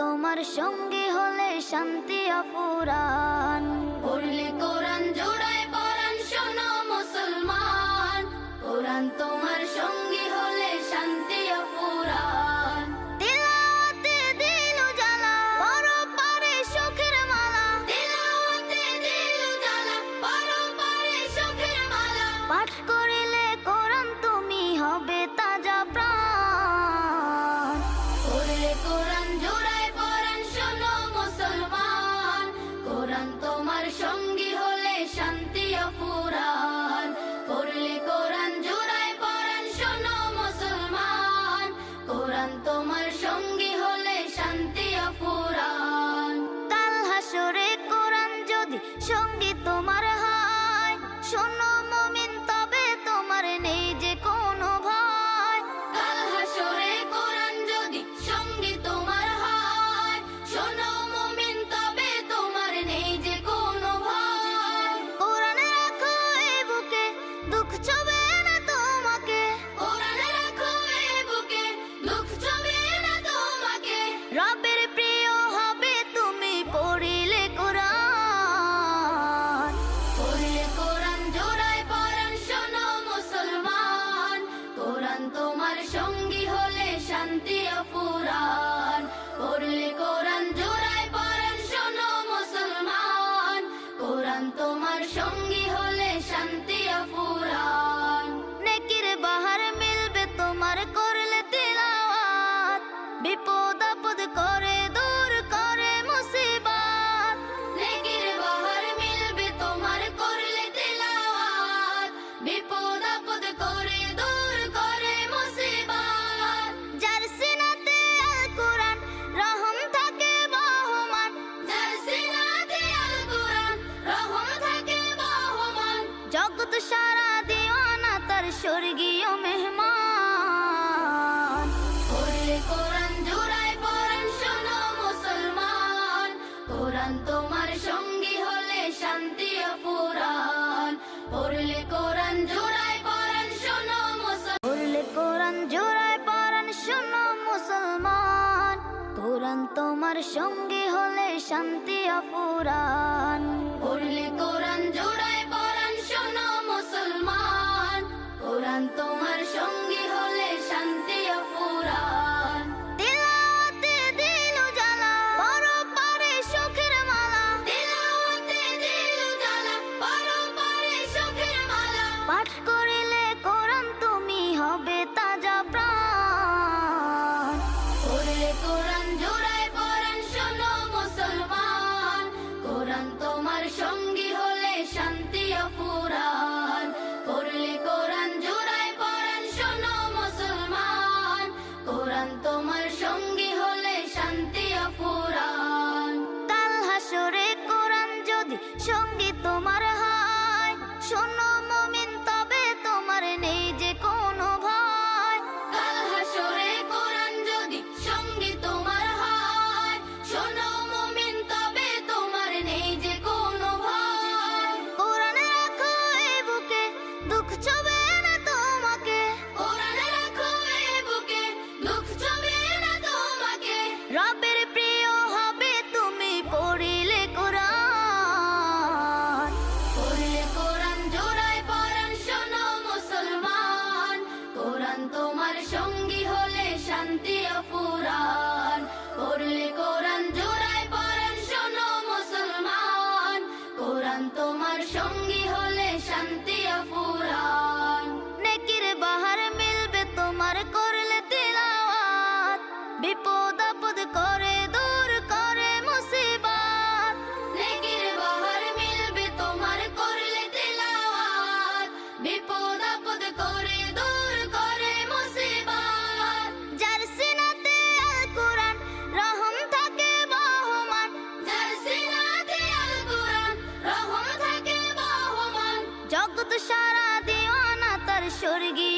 তোমার সঙ্গী হলে শান্তি অপুরাণ। তোমার হয় শূন্য জগৎ সারা দিওয়ানা, তার স্বর্গীয় মেহমান। কোরআন জুড়াই পড়ান, শোনো মুসলমান। কোরআন তোমার সঙ্গী হলে শান্তি পুরাণ পড়লে কোরআন জুড়াই পড়ান, শোনো মুসলমান পড়লে কোরআন পড়ান, শোনো মুসলমান। কোরআন তোমার সঙ্গী হলে শান্তি পড়লে কোরআন তোমার সঙ্গী হলে শান্তি অফুরান। কাল হাসরে কোরআন যদি সঙ্গী তোমার হয় শোনো বরকত সারা দিও না তার স্বর্গীয়